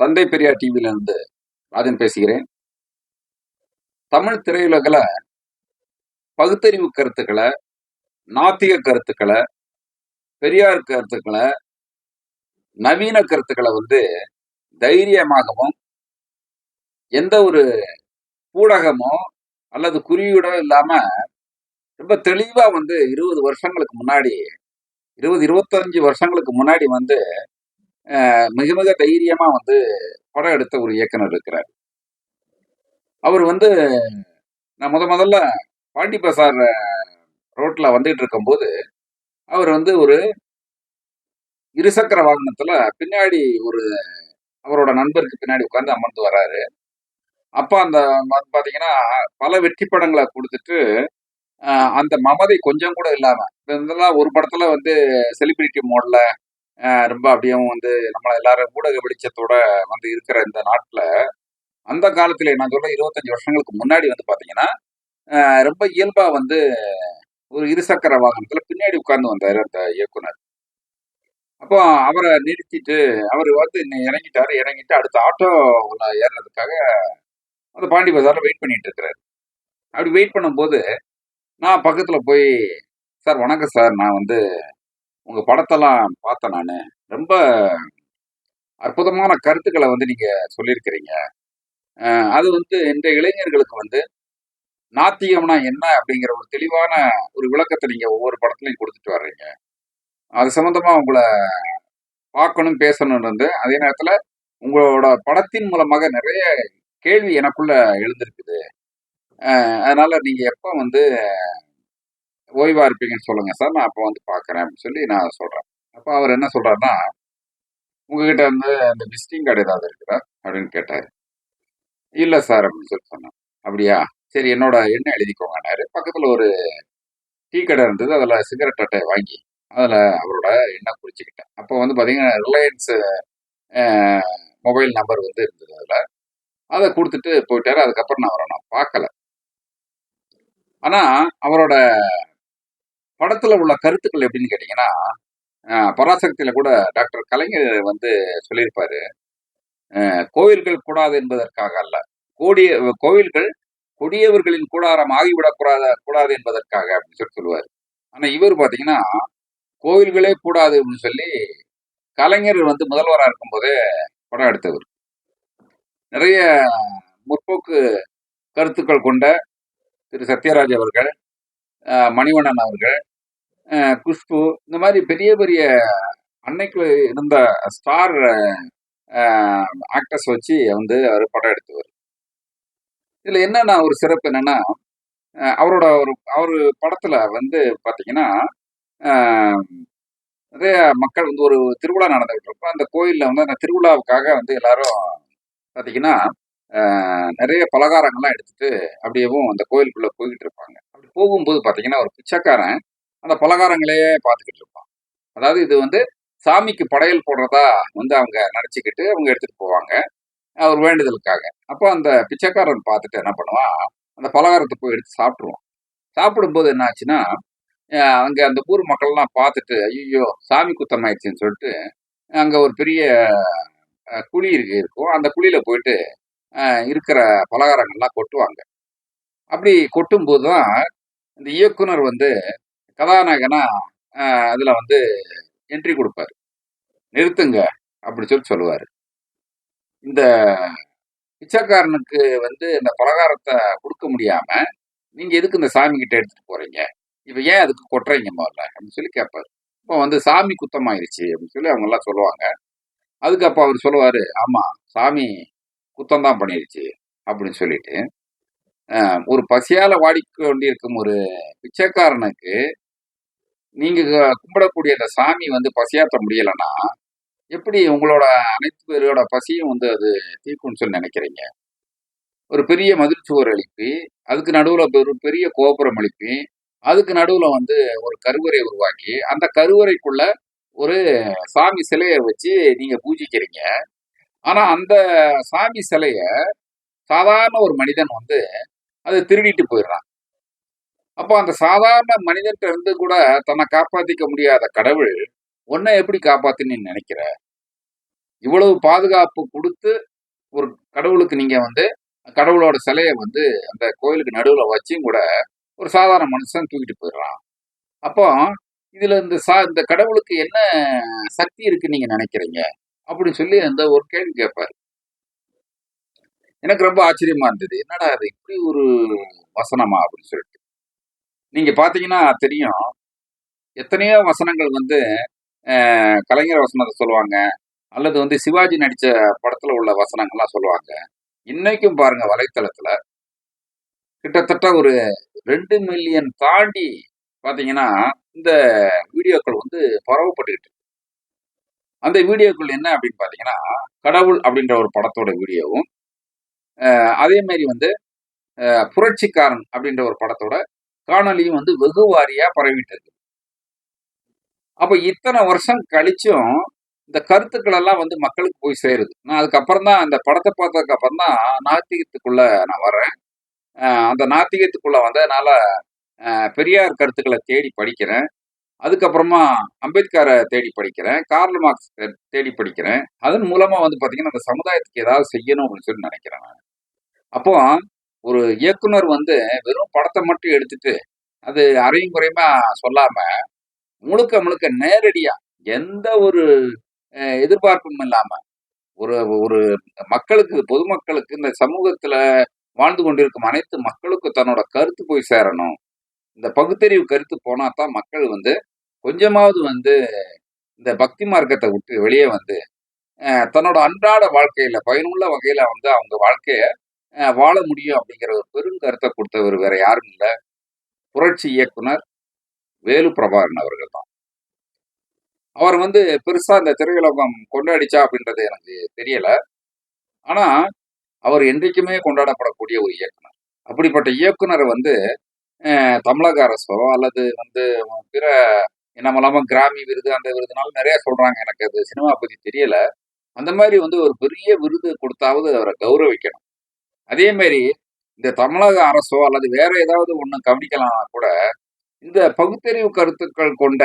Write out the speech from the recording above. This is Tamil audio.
தந்தை பெரியார் டிவியில இருந்து ராஜன் பேசுகிறேன். தமிழ் திரையுலகில் பகுத்தறிவு கருத்துக்களை நாத்திக கருத்துக்களை பெரியார் கருத்துக்களை நவீன கருத்துக்களை வந்து தைரியமாகவும் எந்த ஒரு ஊடகமோ அல்லது குறியீடோ இல்லாம ரொம்ப தெளிவா வந்து இருபது வருஷங்களுக்கு முன்னாடி இருபது இருபத்தஞ்சு வருஷங்களுக்கு முன்னாடி வந்து மிக மிக தைரியமா வந்து படம் எடுத்த ஒரு இயக்குனர் இருக்கிறார். அவர் வந்து நான் முத முதல்ல பாண்டி பசார் ரோட்ல வந்துட்டு இருக்கும்போது அவர் வந்து ஒரு இருசக்கர வாகனத்துல பின்னாடி ஒரு அவரோட நண்பருக்கு பின்னாடி உட்காந்து அமர்ந்து வராரு. அப்ப அந்த வந்து பாத்தீங்கன்னா பல வெற்றி படங்களை கொடுத்துட்டு அந்த மமதை கொஞ்சம் கூட இல்லாம இதெல்லாம் ஒரு படத்துல வந்து செலிபிரிட்டி மோட்ல ரொம்ப அப்படியும் வந்து நம்ம எல்லாரும் ஊடக வெளிச்சத்தோட வந்து இருக்கிற இந்த நாட்டில் அந்த காலத்தில் நான் சொல்ல இருபத்தஞ்சி வருஷங்களுக்கு முன்னாடி வந்து பார்த்தீங்கன்னா ரொம்ப இயல்பாக வந்து ஒரு இருசக்கர வாகனத்தில் பின்னாடி உட்கார்ந்து வந்தார் அந்த இயக்குனர். அப்போ அவரை நிறுத்திட்டு அவர் வந்து இன்னும் இறங்கிட்டாரு. இறங்கிட்டு அடுத்த ஆட்டோ ஏறுறதுக்காக அந்த பாண்டி பஜாரில் வெயிட் பண்ணிட்டு இருக்கிறாரு. அப்படி வெயிட் பண்ணும்போது நான் பக்கத்தில் போய் சார் வணக்கம் சார். நான் வந்து உங்க படத்தெல்லாம் பார்த்தேன் நான். ரொம்ப அற்புதமான கருத்துக்களை வந்து நீங்க சொல்லியிருக்கிறீங்க. அது வந்து இந்த இளைஞர்களுக்கு வந்து நாத்தியம்னா என்ன அப்படிங்கிற ஒரு தெளிவான ஒரு விளக்கத்தை நீங்க ஒவ்வொரு படத்துலையும் கொடுத்துட்டு வர்றீங்க. அது சம்மந்தமாக உங்களை பார்க்கணும் பேசணும்னு இருந்து அதே நேரத்தில் உங்களோட படத்தின் மூலமாக நிறைய கேள்வி எனக்குள்ள எழுந்திருக்குது. அதனால நீங்கள் எப்போ வந்து ஓய்வா இருப்பீங்கன்னு சொல்லுங்க சார். நான் அப்போ வந்து பார்க்குறேன் அப்படின்னு சொல்லி நான் சொல்றேன். அப்போ அவர் என்ன சொல்றாருன்னா உங்ககிட்ட வந்து அந்த விசிட்டிங் கார்டு ஏதாவது இருக்குதா? அப்படின்னு கேட்டாரு. இல்ல சார் அப்படின்னு சொல்லி சொன்னேன் அப்படியா? சரி என்னோட எண்ணெய் எழுதிக்கோங்கன்னாரு. பக்கத்துல ஒரு டீ கடை இருந்தது. அதில் சிகரெட் அட்டை வாங்கி அதில் அவரோட எண்ணெய் குடிச்சிக்கிட்டேன் அப்போ வந்து பார்த்தீங்கன்னா ரிலையன்ஸ் மொபைல் நம்பர் வந்து இருந்தது அதில். அதை கொடுத்துட்டு போயிட்டாரு. அதுக்கப்புறம் நான் அவரை நான் பார்க்கல. ஆனால் அவரோட படத்துல உள்ள கருத்துக்கள் எப்படின்னு கேட்டீங்கன்னா பராசக்தியில கூட டாக்டர் கலைஞர் வந்து சொல்லியிருப்பாரு. கோவில்கள் கூடாது என்பதற்காக அல்ல. கோடிய கோவில்கள் கொடியவர்களின் கூடாரம் ஆகிவிடக்கூடாத கூடாது என்பதற்காக அப்படின்னு சொல்லி சொல்லுவார். ஆனா இவர் பாத்தீங்கன்னா கோவில்களே கூடாது அப்படின்னு சொல்லி கலைஞர் வந்து முதல்வராக இருக்கும்போதே படம் எடுத்தவர். நிறைய முற்போக்கு கருத்துக்கள் கொண்ட திரு. சத்யராஜ் அவர்கள் மணிவண்ணன் அவர்கள் குஷ்பு இந்த மாதிரி பெரிய பெரிய அன்னைக்கு இருந்த ஸ்டார் ஆக்டர்ஸ் வச்சு வந்து அவர் படம் எடுத்தவர். இதில் என்னென்ன ஒரு சிறப்பு என்னென்னா அவரோட ஒரு அவர் படத்தில் வந்து பார்த்தீங்கன்னா நிறைய மக்கள் வந்து ஒரு திருவிழா நடந்துகிட்டு இருக்கும் அந்த கோயிலில் வந்து அந்த திருவிழாவுக்காக வந்து எல்லாரும் பார்த்தீங்கன்னா நிறைய பலகாரங்கள்லாம் எடுத்துட்டு அப்படியேவும் அந்த கோயிலுக்குள்ளே போய்கிட்டு இருப்பாங்க. அப்படி போகும்போது பார்த்தீங்கன்னா ஒரு பிச்சைக்காரன் அந்த பலகாரங்களையே பார்த்துக்கிட்டு இருப்பான். அதாவது இது வந்து சாமிக்கு படையல் போடுறதா வந்து அவங்க நினச்சிக்கிட்டு அவங்க எடுத்துகிட்டு போவாங்க. அவர் வேண்டுதலுக்காக. அப்போ அந்த பிச்சைக்காரன் பார்த்துட்டு என்ன பண்ணுவான்? அந்த பலகாரத்தை போய் எடுத்து சாப்பிட்ருவான் சாப்பிடும்போது என்ன ஆச்சுன்னா அங்கே அந்த ஊர் மக்கள்லாம் பார்த்துட்டு ஐயோ சாமி குத்தம் ஆயிடுச்சுன்னு சொல்லிட்டு அங்கே ஒரு பெரிய குழி இருக்கு இருக்கும். அந்த குழியில் போயிட்டு இருக்கிற பலகாரங்கள்லாம் கொட்டுவாங்க. அப்படி கொட்டும்போது தான் இந்த இயக்குனர் வந்து கதாநாயகனா அதில் வந்து என்ட்ரி கொடுப்பாரு. நிறுத்துங்க அப்படி சொல்லி சொல்லுவார். இந்த பிச்சைக்காரனுக்கு வந்து இந்த பலகாரத்தை கொடுக்க முடியாம நீங்க எதுக்கு இந்த சாமி கிட்ட எடுத்துட்டு போறீங்க? இப்ப ஏன் அதுக்கு கொட்டுறீங்க முதல்ல? அப்படின்னு சொல்லி கேட்பாரு. இப்போ வந்து சாமி குத்தமாயிருச்சு அப்படின்னு சொல்லி அவங்க எல்லாம் சொல்லுவாங்க. அதுக்கு அவர் சொல்லுவாரு ஆமா சாமி குத்தம் தான் பண்ணிருச்சு அப்படின்னு சொல்லிட்டு. ஒரு பசியால வாடிக்கொண்டிருக்கும் ஒரு பிச்சைக்காரனுக்கு நீங்க கும்பிடக்கூடிய அந்த சாமி வந்து பசியாத்த முடியலைன்னா எப்படி உங்களோட அனைத்து பேரோட பசியும் வந்து அது தீர்க்கும்னு சொல்லி நினைக்கிறீங்க? ஒரு பெரிய மதில் சுவர் எழுப்பி அதுக்கு நடுவில் ஒரு பெரிய கோபுரம் எழுப்பி அதுக்கு நடுவில் வந்து ஒரு கருவறை உருவாக்கி அந்த கருவறைக்குள்ள ஒரு சாமி சிலையை வச்சு நீங்கள் பூஜிக்கிறீங்க. ஆனால் அந்த சாமி சிலையை சாதாரண ஒரு மனிதன் வந்து அதை திருடிட்டு போயிடுறான். அப்போ அந்த சாதாரண மனிதன்கிட்ட இருந்து கூட தன்னை காப்பாற்றிக்க முடியாத கடவுள் உன்னை எப்படி காப்பாத்துன்னு நினைக்கிற? இவ்வளவு பாதுகாப்பு கொடுத்து ஒரு கடவுளுக்கு நீங்க வந்து கடவுளோட சிலையை வந்து அந்த கோயிலுக்கு நடுவில் வச்சும் கூட ஒரு சாதாரண மனுஷன் தூக்கிட்டு போயிடுறான். அப்போ இதுல இந்த சா இந்த கடவுளுக்கு என்ன சக்தி இருக்குன்னு நீங்க நினைக்கிறீங்க? அப்படின்னு சொல்லி அந்த ஒரு கேள்வி கேட்பாரு. எனக்கு ரொம்ப ஆச்சரியமா இருந்தது. என்னடா அது இப்படி ஒரு வசனமா அப்படின்னு சொல்லிட்டு. நீங்க பாத்தீங்கன்னா தெரியும். எத்தனையோ வசனங்கள் வந்து கலைஞர் வசனத்தை சொல்லுவாங்க. அல்லது வந்து சிவாஜி நடித்த படத்துல உள்ள வசனங்கள்லாம் சொல்லுவாங்க. இன்னைக்கும் பாருங்க வலைத்தளத்துல. கிட்டத்தட்ட ஒரு ரெண்டு மில்லியன் தாண்டி பாத்தீங்கன்னா இந்த வீடியோக்கள் வந்து பரவப்பட்டுக்கிட்டு அந்த வீடியோக்கள் என்ன அப்படின்னு பாத்தீங்கன்னா கடவுள் அப்படின்ற ஒரு படத்தோட வீடியோவும் அதே மாதிரி வந்து புரட்சிக்காரன் அப்படின்ற ஒரு படத்தோட காணொலியும் வந்து வெகு வாரியாக பரவிட்டு இருக்கு இத்தனை வருஷம் கழிச்சும் இந்த கருத்துக்கள் எல்லாம் வந்து மக்களுக்கு போய் சேருது. நான் அதுக்கப்புறம் தான் அந்த படத்தை பார்த்ததுக்கு அப்புறம் தான் நாத்திகத்துக்குள்ள நான் வர்றேன். அந்த நாத்திகத்துக்குள்ள வந்ததுனால அஹ் பெரியார் கருத்துக்களை தேடி படிக்கிறேன். அதுக்கப்புறமா அம்பேத்கரை தேடி படிக்கிறேன். கார்ல் மார்க்ஸ் தேடி படிக்கிறேன். அதன் மூலமா வந்து பார்த்தீங்கன்னா அந்த சமுதாயத்துக்கு ஏதாவது செய்யணும் அப்படின்னு சொல்லி நினைக்கிறேன் நான். அப்போ ஒரு இயக்குனர் வந்து வெறும் படத்தை மட்டும் எடுத்துட்டு அது அறையும் குறையுமா சொல்லாம முழுக்க முழுக்க நேரடியா எந்த ஒரு எதிர்பார்ப்பும் இல்லாம ஒரு ஒரு மக்களுக்கு பொதுமக்களுக்கு இந்த சமூகத்துல வாழ்ந்து கொண்டிருக்கும் அனைத்து மக்களுக்கும் தன்னோட கருத்து போய் சேரணும். இந்த பகுத்தறிவு கருத்து போனா தான் மக்கள் வந்து கொஞ்சமாவது வந்து இந்த பக்தி மார்க்கத்தை விட்டு வெளியே வந்து தன்னோட அன்றாட வாழ்க்கையில பயனுள்ள வகையில வந்து அவங்க வாழ்க்கைய வாழ முடியும் அப்படிங்கிற ஒரு பெருங்கருத்தை கொடுத்தவர் வேற யாரும் இல்லை. புரட்சி இயக்குனர் வேலு பிரபாகரன் அவர்கள் தான். அவர் வந்து பெருசா இந்த திரையுலகம் கொண்டாடிச்சா அப்படின்றது எனக்கு தெரியல. ஆனா அவர் என்றைக்குமே கொண்டாடப்படக்கூடிய ஒரு இயக்குனர். அப்படிப்பட்ட இயக்குனரை வந்து தமிழக அரசோ அல்லது வந்து பிற நம்ம கிராமி விருது அந்த விருதுனால நிறைய சொல்றாங்க. எனக்கு அது சினிமா பத்தி தெரியல. அந்த மாதிரி வந்து ஒரு பெரிய விருது கொடுத்தாவது அவரை கௌரவிக்கணும். அதே மாதிரி இந்த தமிழக அரசோ அல்லது வேற ஏதாவது ஒன்று கவனிக்கலாம் கூட இந்த பகுத்தறிவு கருத்துக்கள் கொண்ட